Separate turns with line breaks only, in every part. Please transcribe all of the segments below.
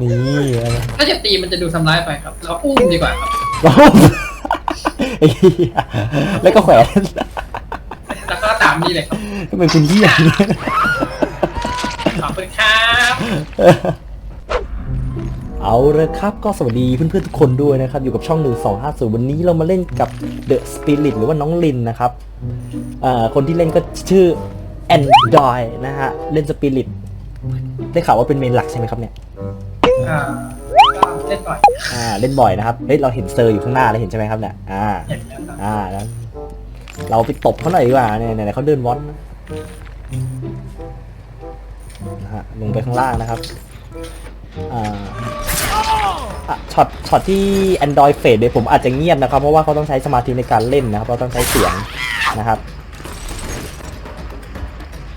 นี่อะไร
ถ้าจะตีมันจะดูทำร้ายไปครับ เราอุ้มดีกว่าครับ
โอ้โหไอ้เหี้ยแล้วก็แขวน
แล้วก็ตามนี้เลยครับ
ทำไมคุณเหี้ยเนี่ย
ขอบคุณครับ
เอาเลยครับก็สวัสดีเพื่อนๆทุกคนด้วยนะครับ อยู่กับช่อง 1250 วันนี้เรามาเล่นกับ The Spirit หรือว่าน้องลินนะครับอ่าคนที่เล่นก็ชื่อ Android นะฮะ เล่น Spirit ได้ข่าวว่าเป็นเมนหลักใช่ไหมครับเนี่ย
อ่าก็เล่นบ่อย
อ่าเล่นบ่อยนะครับเฮ้ยเราเห็นเซอร์อยู่ข้างหน้าแล้วเห็นใช่ไหมครับเนี่ยอ่า
เห็นแล้วครับ
อ่าแล้วเราไปตบเขาหน่อยดีกว่าเนี่ยเนี่ยเขาเดินวอนนะฮะลงไปข้างล่างนะครับอ่าอะช็อตช็อตที่ Android f a d e เนี่ยผมอาจจะเงียบนะครับ เพราะว่าเขาต้องใช้สมาธิในการเล่นนะครับเราต้องใช้เสียงนะครับ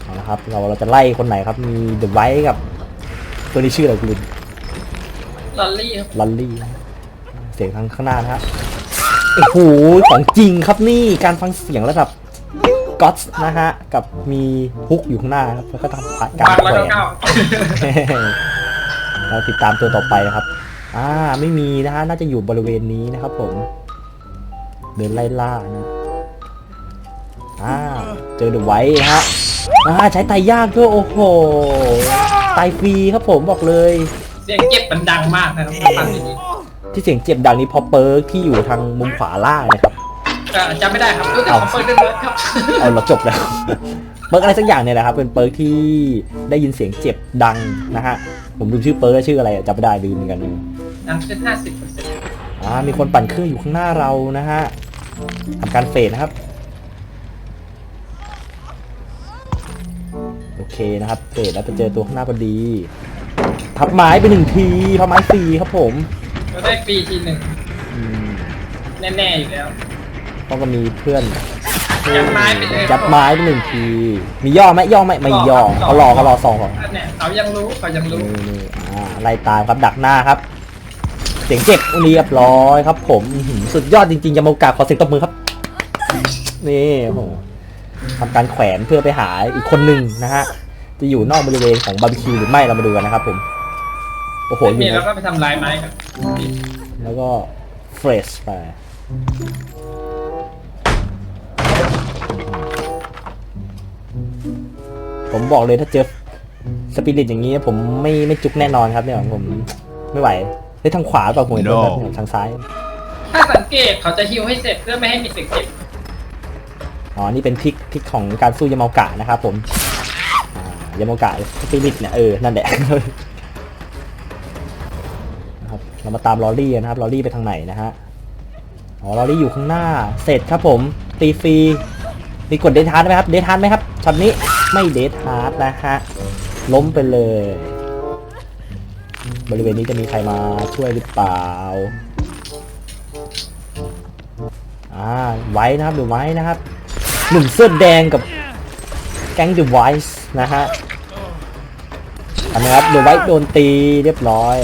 เอาละครับเราเราจะไล่คนไหนครับมี The White กับตัวนี้ชื่ออะไรคุณ ลิน
ลอลลี่ครับ
ลันลี่เสียงทางข้างหน้านะฮะโอ้โหของจริงครับนี่การฟังเสียงระดับก็อตนะฮะ กับมีฮุกอยู่ข้างหน้าครับแล้วก็ทำผ่านการ
วาง
แข
แล้ว
ว
ก็
น
เข้า
เราติดตามตัวต่อไปนะครับ อ่าไม่มีนะฮะน่าจะอยู่บริเวณนี้นะครับผม เดินไล่ล่านะอ่าเจอเดอะไว้นะฮะอ่าใช้ไตายากด้วยโอ้โหไตายฟรีครับผมบอกเลย
เสียงเก็บมันดังมากนะครับถ้าฟังดี
ที่เสียงเจ็บดังนี้เพอเปิร์กที่อยู่ทางมุมขวาล่างนะครับ
ๆก็จำไม่ได้ครับรู้แต่
เอา
คอมเฟิร์ตเรื่องครับ
เอาเราจบแล้ว เปิร์กอะไรสักอย่างเนี่ยแหละครับ เป็นเปิร์กที่ได้ยินเสียงเจ็บดังนะฮะ ผมลืมชื่อเปิร์กชื่ออะไรอะจำไม่ได้ลืมเหมือนกันเลย
ดังขึ้นห้าสิบเปอร์เซ็นต์
อ่ามีคนปั่นเครื่องอยู่ข้างหน้าเรานะฮะทำการเฟดนะครับ โอเคนะครับเฟดแล้วไปเจอตัวข้างหน้าพอดี พับไม้ไปหนึ่งทีพับไม้ฟรีครับผม
เราได้ฟรีทีหนึ่ง
อืม
แน่ๆอยู่แล้ว
ต้องก็มีเพื่อน
ยัดไม้ไปเลย
ยัดไม้ไปหนึ่งที มีย่อไหมย่อไหมไม่ย่อเขารอเขารอสองก่อน
เนี่ยเขายังรู้เขายังรู้
นี่นี่อ่าไล่ตามครับดักหน้าครับ เสียงเจ็บเรียบร้อยครับ ผมอื้อหือสุดยอดจริงๆยามาโอกาขอเสียงตบมือครับ นี่โอ้โหทำการแขวนเพื่อไปหาอีกคนหนึ่งนะฮะ จะอยู่นอกบริเวณของบาร์บีคิวหรือไม่เรามาดูกันนะครับผม โอ้โห
ไม่
อ
มี
ยู่
แล้วก็ไปทำลายไม้กัน
แล้วก็เฟรชไปผมบอกเลยถ้าเจอสปิริตอย่างนี้ผมไม่ไม่จุกแน่นอนครับเนี่ยผมไม่ไหวได้ทางขวาเปล่าผมเห็นตัวแบบเนี่ยทางซ้าย
ถ้าสังเกตเขาจะฮิวให้เสร็จเพื่อไม่ให้มีเสียงเจ็บ
อ๋อ นี่เป็นทริกทริกของการสู้ยามาโอกะนะครับผมอ่ายามาโอกะสปิริตเนี่ยเออ นั่นแหละนะครับ เรามาตามลอรี่นะครับลอรี่ไปทางไหนนะฮะอ๋อลอรี่อยู่ข้างหน้าเสร็จครับผมตีฟรีมีกดเดทฮาร์ดไหมครับเดทฮาร์ดไหมครับช็อตนี้ไม่เดทฮาร์ดนะฮะล้มไปเลย บริเวณนี้จะมีใครมาช่วยหรือเปล่าอ่าไว้นะครับดี๋ยวไว้นะครับหนุ่มเสื้อแดงกับแก๊งเดอะไวส์นะฮะทำไมครับเดอะไวท์โดนตีเรียบร้อย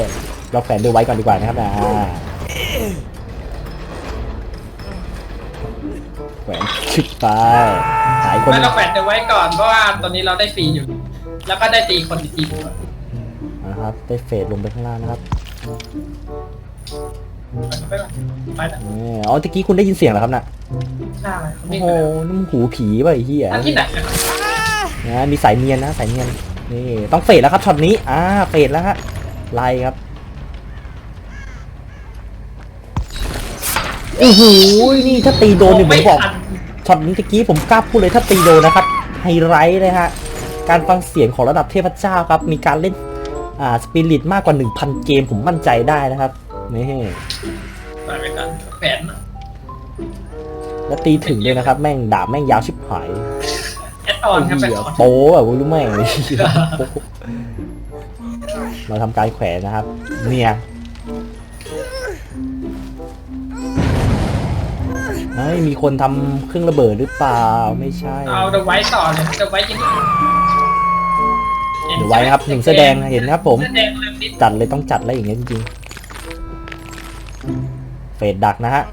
เราแฝนเดอะไวท์ก่อนดีกว่านะครับนะแขวนชึบไปหายคน
ไม่เราแขวนเอาไว้ก่อนเพราะว่าตอนนี้เราได้ฟรีอยู่ แล้วก็ได้ตีคนอีกทีหนึ่งก่อน
นะครับ ได้เฟดลงไปข้างล่างนะครับ
ไปก่อนไปนะ
นี่อ๋อตะกี้คุณได้ยินเสียงเหรอครับน่ะ
ใช่เขา
โอ้
วิ่ง
โห
ไปแล้ว
นี่มันหูผีป่ะไอ้เหี้ย
อันที่ไหนนะครับ
นะมีสายเนียนนะสายเนียนนี่ต้องเฟดแล้วครับช็อตนี้อ่าเฟดแล้วฮะไล่ครับ โอ้โหนี่ถ้าตีโดนเนี่ยผมบอก
ทัน
ช็อตนี้ตะกี้ผมกล้าพูดเลยถ้าตีโดนนะครับไฮไลท์เลยฮะการฟังเสียงของระดับเทพเจ้าครับ มีการเล่นอ่าสปิริตมากกว่า 1,000 เกมผมมั่นใจได้นะครับนี่
ไปไปกันแขวน
แล้วตีถึงด้วยนะครับ แม่งดาบแม่งยาวชิบหาย
แอดออนครับแอด
เหี้ย
ออน
โป้แบบรู้แม่งเลยเราทำการแขวนนะครับ เนี่ย เฮ้ยมีคนทำเครื่องระเบิดหรือเปล่าไม่ใช่
เอาเดอะไว้ต่อเลยเดอะไว้ยิง
เดี๋ยวไว้นะครับหนึ่งเสื้อแดงเห็นนะครับผม
เสื้อแดงเริ่มนิด
จัดเลยต้องจัดแล้วอย่างเงี้ยจริงๆเฟดดักนะฮะ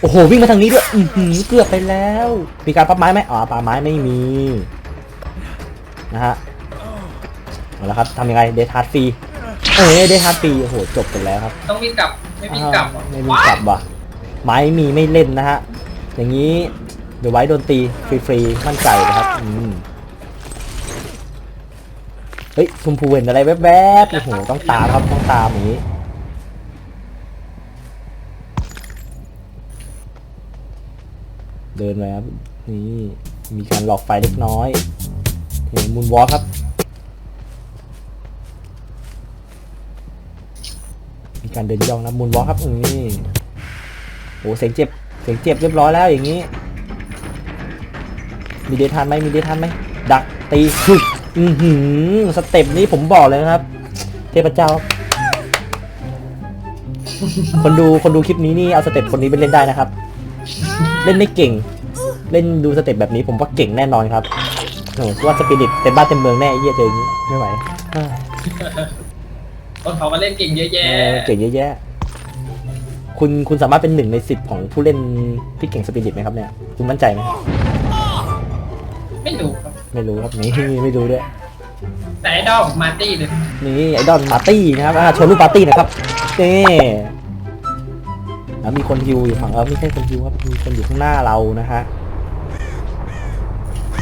โอ้โห วิ่งมาทางนี้ด้วยอือหือเกือบไปแล้ว มีการพับไม้ไหมอ๋อปาไม้ไม่มี นะฮะเอาละครับทำยังไงเดทาร์ดฟรีเอ้ยได้ฮาร์ดปีโอ้โหจบกันแล้วครับ
ต้องวิ่งกลับ ไม่วิ่งกลับ
อ้าวไม่มีกลับว่ะไม้มีไม่เล่นนะฮะ อย่างนี้เดี๋ยวไว้โดนตีฟรีๆมั่นใจนะครับอืมเฮ้ยชมพูเห็นอะไรแวบๆโอ้โหต้องตามครับต้องตามอย่างนี้เดินไปครับนี่มีการหลอกไฟเล็กน้อยเห็นมูนวอลครับ มีการเดินย่องนะมูนวอลครับนี่โอ้เสียงเจ็บ สียงเจ็บเรียบร้อยแล้วอย่างนี้ มีเดทันไหมมีเดทันไหมดักตีฝึกอือหือสเต็ปนี้ผมบอกเลยนะครับ เทพเจ้า คนดูคนดูคลิปนี้นี่เอาสเต็ปคนนี้ไปเล่นได้นะครับ เล่นไม่เก่ง เล่นดูสเต็ปแบบนี้ผมว่าเก่งแน่นอนครับโอ้โหว่าสปิริตเต็มบ้านเต็มเมืองแน่ไอ้เยี่ยเจออย่างนี้ไม่ไหวเอ้ย
คนเขามาเล่นเก่งเยอะ
เอ
แยะ
อเก่งเยอะแยะ คุณคุณสามารถเป็นหนึ่งในสิบของผู้เล่นที่เก่งสปิริตไหมครับเนี่ย คุณมั่นใจไหม
ไม่รู้ครับ
ไม่รู้ครับนี่ไม่รู้ด้วย
แต่ไอ้ดอกมาร์ตี้เลย
นี่ไอดอลปาร์ตี้นะครับอ่าโชว์รูปปาร์ตี้นะครับนี่แล้วมีคนฮิวอยู่ฝั่งเออไม่ใช่คนฮิวครับมีคนอยู่ข้างหน้าเรานะฮะ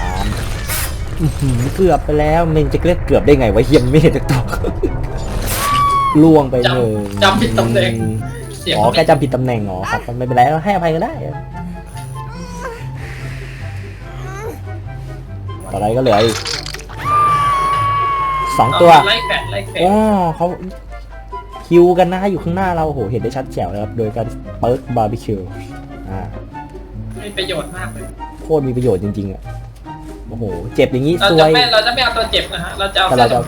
ตามอื้อหือเกือบไปแล้วเมนจะเรียกเกือบได้ไงวะเฮียมไม่เห็นจากตัวล่วงไปเลย
จำจำผิดตำแหน่ง
อืม
เสียง
อ๋อแกจำผิดตำแหน่งอ๋อครับไม่เป็นไรให้อภัยก็ได้ ต่อไปก็เหลืออีกสองตัว
ไล่แฟดไล่แฟด
อ๋อเขาคิวกันนะอยู่ข้างหน้าเราโอ้โหเห็นได้ชัดแจ๋วเลยครับ โดยการเปิร์กบาร์บีคิวอ่า
มีประโยชน์มากเลย
โคตรมีประโยชน์จริงๆอะ โอ้โห เจ็บอย่างนี้
เรา
ซ
จะ
วย
ไม่เราจะไม่เอาตัวเจ็บนะฮะเราจะเอา
แต่
แค่
เราจะ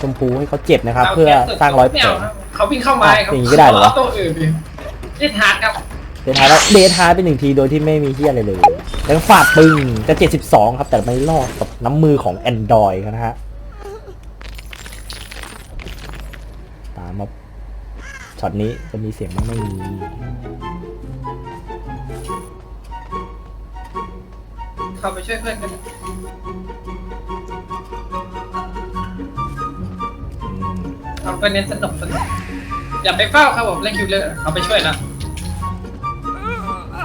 ชมพูให้เขาเจ็บนะครับ เพื่อสร้างรอยแผล
ไม่เาครับเขาวิ่งเข้ามาครับ
อย่างนี้ก็ได้เหรอวะา
ตัวอื่นดิเล่นฮาร์ดครับ
เดทายแล้วเดทายไปหนึ่งทีโดยที่ไม่มีเฮียอะไรเลยแล้วฟาดปึงจะ72 ครับ แต่ไม่รอดกับน้ำมือของ Android นะฮะ ตามมาช็อตนี้จะมีเสียงมั้งไม่มี
ข้าไปช่วยเพื่อนกัน
อืม
เอาไปเน้นสนุกสนุกอย่าไปเฝ้าครับผมเล่นคิวเลอร์เอาไปช่วยละ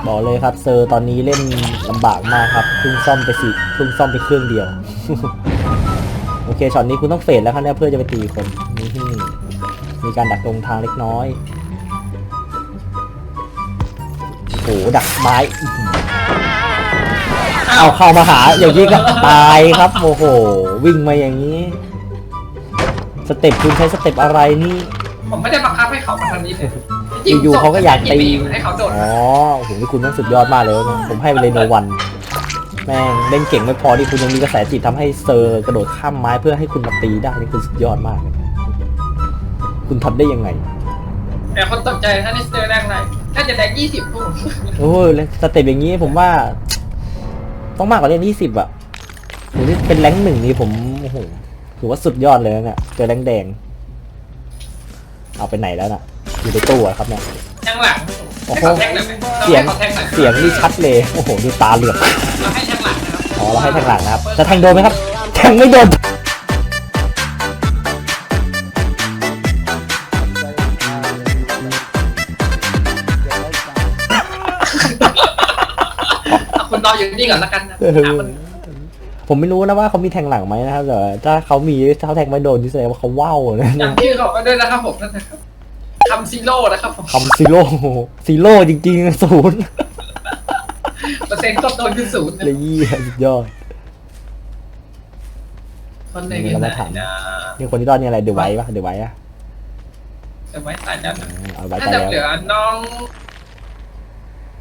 บอกเลยครับเซอร์ตอนนี้เล่นลำบากมากครับเพิ่งซ่อมไปสิเพิ่งซ่อมไปเครื่องเดียว โอเคช็อตนี้คุณต้องเฟดแล้วครับเนี่ยเพื่อจะไปตีคนนี่มีการดักตรงทางเล็กน้อยโอ้โหดักไม้อื้อหือ เอาเข้ามาหาอย่างนี้ก็ตายครับโอ้โหวิ่งมาอย่างนี้ สเต็ปคุณใช้สเต็ปอะไรนี่
ผมไม่ได้บังคับให้เขามาทางนี้เลย
อยู่ๆเขาก็อยากตี
ให้เขาโดด
อ๋อโอ้โหนี่คุณต้องสุดยอดมากเลยนะผมให้ไปเลยโนวัน แม่งเล่นเก่งไม่พอที่คุณยังมีกระแสจิตทำให้เซอร์กระโดดข้ามไม้เพื่อให้คุณมาตีได้นี่คุณสุดยอดมากเลยคุณทำได้ยังไง
แต่คนตกใจถ้านิสเตอร์แรงไรถ้าจะได้ยี่สิบพวก
โอ้ยแล้วสเต็ปอย่างนี้ผมว่า ต้องมากกว่าเล่นยี่สิบอะโหนี่เป็นแรงค์หนึ่งนี่ผมโอ้โหถือว่าสุดยอดเลยนะเนี่ยเจอแรงค์แดง เอาไปไหนแล้วน่ะ อยู่ในตู้อะครับเนี่ย
แทงหลัง
โอ้
ให้
โห
เขาแทงหน่อยไหมเรา
เสียง
ให้เขาแทงหน่อย
เสียงนี่ชัดเลยโอ้โหดูตาเหลือก
เราให้แทงหลังนะครับ
อ๋อเราให้แทงหลังนะครับจะแทงโดนไหมครับแทงไม่โดน
คุณรออยู่นี่ก่อนแล้วกันนะ
เออ
หาคน
ผมไม่รู้นะว่าเขามีแทงหลังไหมนะครับแต่ถ้าเขามีเขาแทงไม่โดนนี่แสดงว่าเขาว้าวนะ
จำชื่อเขาไปด้วยนะครับผมนั่นนะครับคำซีโร่นะครับผม
คำซีโร่ซีโร่จริงๆศูนย์
เปอร์เซ็นต์ต้นโดนคือศูนย์นะ
เลยยี่สุดยอด
คนหนึ่งอยู่ไหนนะ
นี่คนที่รอดนี่อะไรเดอะไวท์ปะเดอะไวท์อะ
จะไว้ตายแล้วนะ
เอาไว้
ถ้า
ตาย
จะ
แล้ว
เหลือน้อง
ตี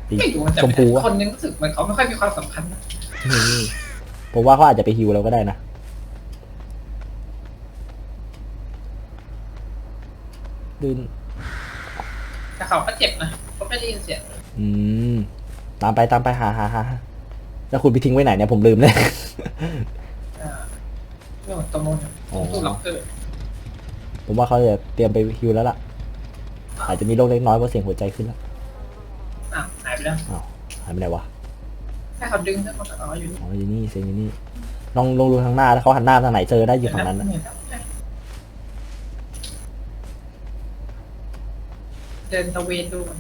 ไม่รู้ว่าจะ
ชมพูอะ
คนนึงรู้สึกเหมือนเขาไม่ค่อยมีความสำคัญนะ
อืมผมว่าเขาอาจจะไปฮิวเราก็ได้นะดืน
แต่เขาก็เจ็บนะเขาไม่ได้ยินเสียง
อืม ตามไปตามไปหาหาหาหาแล้วคุณไปทิ้งไว้ไหนเนี่ยผมลืมเลย
อ่าเรื่องตรงนู้น
อ๋อ
ตู้ล็อกเกอร์
ผมว่าเขาจะเตรียมไปฮิวแล้วล่ะ อาจจะมีโรคเล็กน้อยเพราะเสียงหัวใจขึ้นแล้ว
อะหาย ไปแล้ว
อ้าวหายไปไหนวะ
ให้เขาดึงให้เขาอ๋ออยู่นี่
อ๋ออยู่นี่เสียงอยู่นี่ลองลองดูทางหน้าแล้วเขาหันหน้าทางไหนเจอได้อยู่ฝั่งนั้นนะ
เห็แล้วเดินตะเวนดูก่อน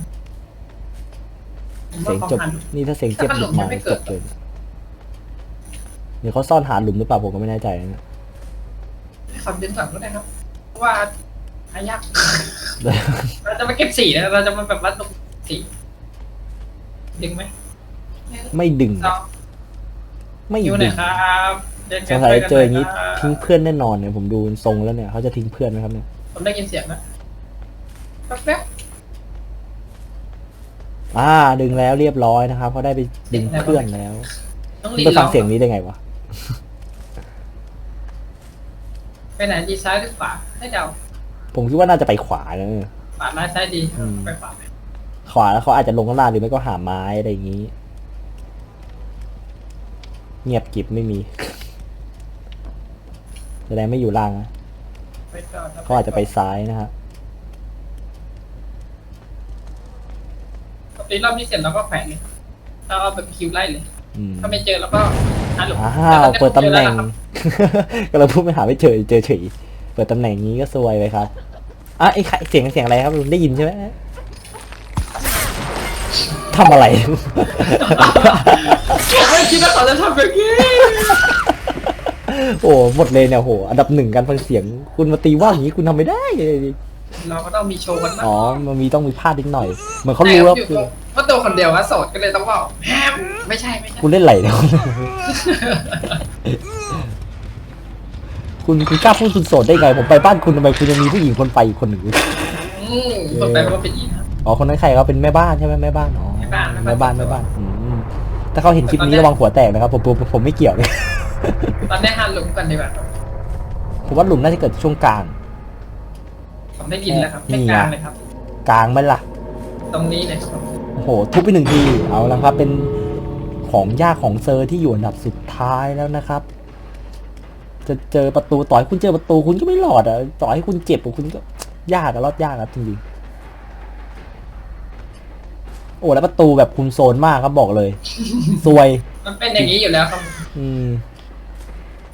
ผม
เสี
ว่าย
ง
ของ
จบ
หัน
นี่ถ้าเสียงเจ็บ
ถ้า
ห
หลุ
ลุด
ม
มา
ยังไม่
จ
เกิด
บเลยเดี๋ยวเขาซ่อนหาหลุมหรือเปล่าผมก็ไม่แน่ใจนะ
ให้เขาดึงก่อนก็ได้ครับเพราะว่าหายากเราจะมาเก็บสีนะเราจะมาแบบว่าตรงสี ดึงไหม
ไม่ดึง
เรา
ไม่
อยู่ไหน
ดึง
ครับเดิน
ส
กั
ง
น
สัย
ไปกัน
เจออย่างนี้
นี้
ทิ้งเพื่อนแน่นอนเนี่ยผมดูทรงแล้วเนี่ยเขาจะทิ้งเพื่อนไหมครับเนี่ย
ผมได้ยินเสียงนะแป๊บ
อ่า ดึงแล้วเรียบร้อยนะครับเขาได้ไปดึงเพื่อนแล้ว
ๆ ต้อง
มึ
รี
ง
บ
ไปฟั
ร้
ง
อง
เสียงนี้ได้ไงวะ
ไปไหนดีซ้ายหรือขวาให้เดา
ผมคิดว่าน่าจะไปขวานะ
ขวาร้ายซ้ายดี
อืม
ไปขวา
ขวาแล้วเขาอาจจะลงข้างล่างหรือไม่ก็หาไม้อะไรอย่างนี้ เงียบกริบไม่มีแสดงไม่อยู่ล่างนะ
ไปก่อน
เขาอาจจะไปซ้ายนะฮะ
ตีรอบนี้เสร็จเราก็แขวนเลยเราเอาแบบคิวไล่เลย
อืม
ถ้าไม่เจอเราก็หาหลุม
อ้าวเปิดตำแหน่ง
ล้ว
ก็เราพูดไม่หาไม่เจอเจอเฉยเปิดตำแหน่งนี้ก็ซวยไปครับอะไอ้ใครเสียงเสียงอะไรครับได้ยินใช่ไหม ทำอะไร
ผมไม่คิดว่าเขาจะทำแบบนี้
โอ้หมดเลยเนี่ยโห อันดับหนึ่งการฟังเสียง คุณมาตีว่าอย่างนี้คุณทำไม่ได้เลย
เราก็ต้องมีโชว์กันบ้าง
อ๋อ มันมีต้องมีพลาดนิดหน่อย เหมือนเขารู้ว่า
แต่อยู่เพราะตัวคนเดียวอะโสดก็เลยต้องว่าแฮมไม่ใช่ไม่ใช่
คุณเล่นไหลเนี่ยคุณคุณกล้าพูดคุณโสดได้ไง ผมไปบ้านคุณทำไมคุณยังมีผู้หญิงคนไปอีกคนหนึ่ง
อืมคนไปก็เป็นอีกนะ
อ๋อคนนั้นใครเขาเป็นแม่บ้านใช่ไหมแม่บ้านอ๋อ
แม่บ้าน
แม่บ้านแม่บ้านอืมถ้าเขาเห็นคลิปนี้ระวังหัวแตกนะครับผมผมผมไม่เกี่ยวเลย
ตอนนี้หาหลุมกันดีกว่า
ผมว่าหลุมน่าจะเกิดช่วงกลาง
ผมได้ยินแล้วครับ
นี่
ไม่
ไง
กลางเลยครับ
กลางไหมล่ะ
ตรงนี้เลยครับ
โอ้โหทุบไปหนึ่งทีเอาละครับเป็นของยากของเซอร์ที่อยู่อันดับสุดท้ายแล้วนะครับ จะเจอประตูต่อให้คุณเจอประตูคุณก็ไม่รอดอะต่อให้คุณเจ็บคุณก็ยากอะรอดยากครับจริงๆ โอ้แล้วประตูแบบคุณโซนมากครับบอกเลยซวย
มันเป็นอย่างนี้อยู่แล้วครับ
อืม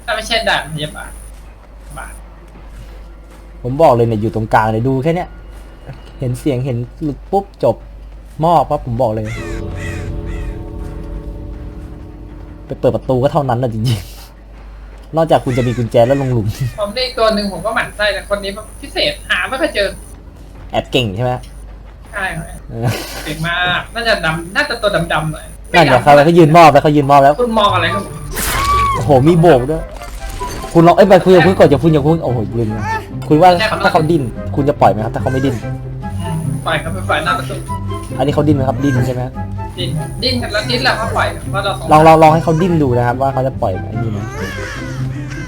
ถ้าไม่ใช่ด่านพยาบาลบาท
ผมบอกเลยเนี่ยอยู่ตรงกลางเลยดูแค่เนี้ยเห็นเสียงเห็นหลุดปุ๊บจบมอบปั๊บผมบอกเลย ไปเปิดประตูก็เท่านั้นนะจริงๆ นอกจากคุณจะมีกุญแจแล้วลงหลุม
ผมได้อีกตัวหนึ่งผมก็หมั่นไส้แต่คนนี้มันพิเศษหาไม่เคยเจอ
แอบเก่งใช่ไหม
ใช่ครับ
เออ
เก่งมาก น่าจะดำน่าจะตัวดำๆหน่อย
นั่นเดี๋ยวเขาเขายืนมอบแล้วเขายืนมอบแล้ว
คุณมองอะไรครับผม
โอ้โห มีโบกด้วย คุณลองเอ้ยไปคุยกับคุณก่อนอย่าพูดอย่าพูดโอ้โหลืมนะคุณว่าถ้าเขาดิ้น คุณจะปล่อยไหมครับ ถ้าเขาไม่ดิ้น
ปล่อยครับไปปล่อยหน้าประตู
อันนี้เขาดิ้นไหมครับ ดิ้นใช่ไหม
ดิ้น ดิ้นกันแล้วดิ้นแล้วก็ปล่อยเพราะเราสอง
ลองลองลองให้เขาดิ้นดูนะครับ ว่าเขาจะปล่อยไหมนี่ไหม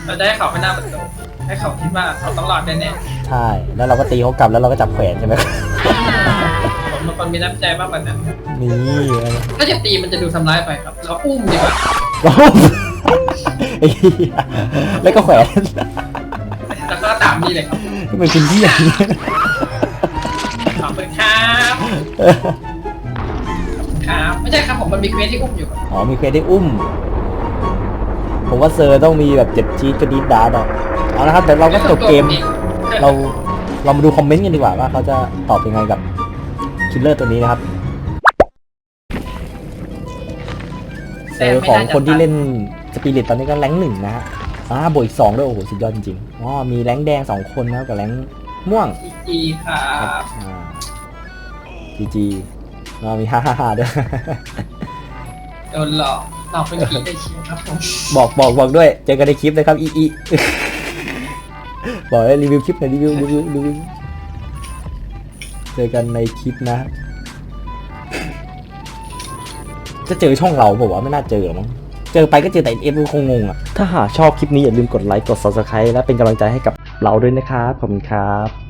เราจะให้เขาไปหน้าประตูให้เขาคิดว่าเขาต้องรอดแน่
ใช่ แล้วเราก็ตีเขากลับแล้วเราก็จับแขวนใช่ไหม
ๆผ มเป็นคนมีน้ำใจมากกว่านั้น
นี่
ถ้าจะตีมันจะดูทำร้ายไปครับ เราอุ้มดีกว่า
ว้าวไอ้เหี้ยแล้วก็แขวน
แล้วก็ตามนี่เลยครับ
ทำไมเป็นที่อย่างนี้
ขอบคุณครับครับไม่ใช่ครับผมมันมีเควสที่อุ้มอยู่ครับ
อ๋อมีเควสได้อุ้ม ผมว่าเซอร์ต้องมีแบบเจ็บจี๊ดกระดิดดาร์ดอะเอาละครับเดี๋ยวเราก็จบเกม เราเรามาดูคอมเมนต์กันดีกว่าว่าเขาจะตอบยังไงกับ คิลเลอร์ตัวนี้นะครับเซอร์ของคนที่เล่นสปิริตตอนนี้ก็แรงค์หนึ่งนะฮะอ่าบวกอีกสองด้วยโอ้โหสุดยอดจริงๆอ๋อมีแรงค์แดงสองคนนะครับกับแรงค์ม่วง
ดีครับ
จีจีเรามีฮ่าฮ่าฮ่าด้วย
โดนหลอกหลอกเป็นผีได้ชิวครับผม
บอกบอกบอกด้วยเจอกันในคลิปนะครับอีอีบอกเลยรีวิวคลิปหน่อยรีวิวรีวิวรีวิว เจอกันในคลิปนะ จะเจอช่องเราบอกว่าไม่น่าเจอมั้งเจอไปก็เจอแต่เอฟคงงงอะ ถ้าหากชอบคลิปนี้อย่าลืมกดไลค์ กด subscribe และเป็นกำลังใจให้กับเราด้วยนะครับ ขอบคุณครับ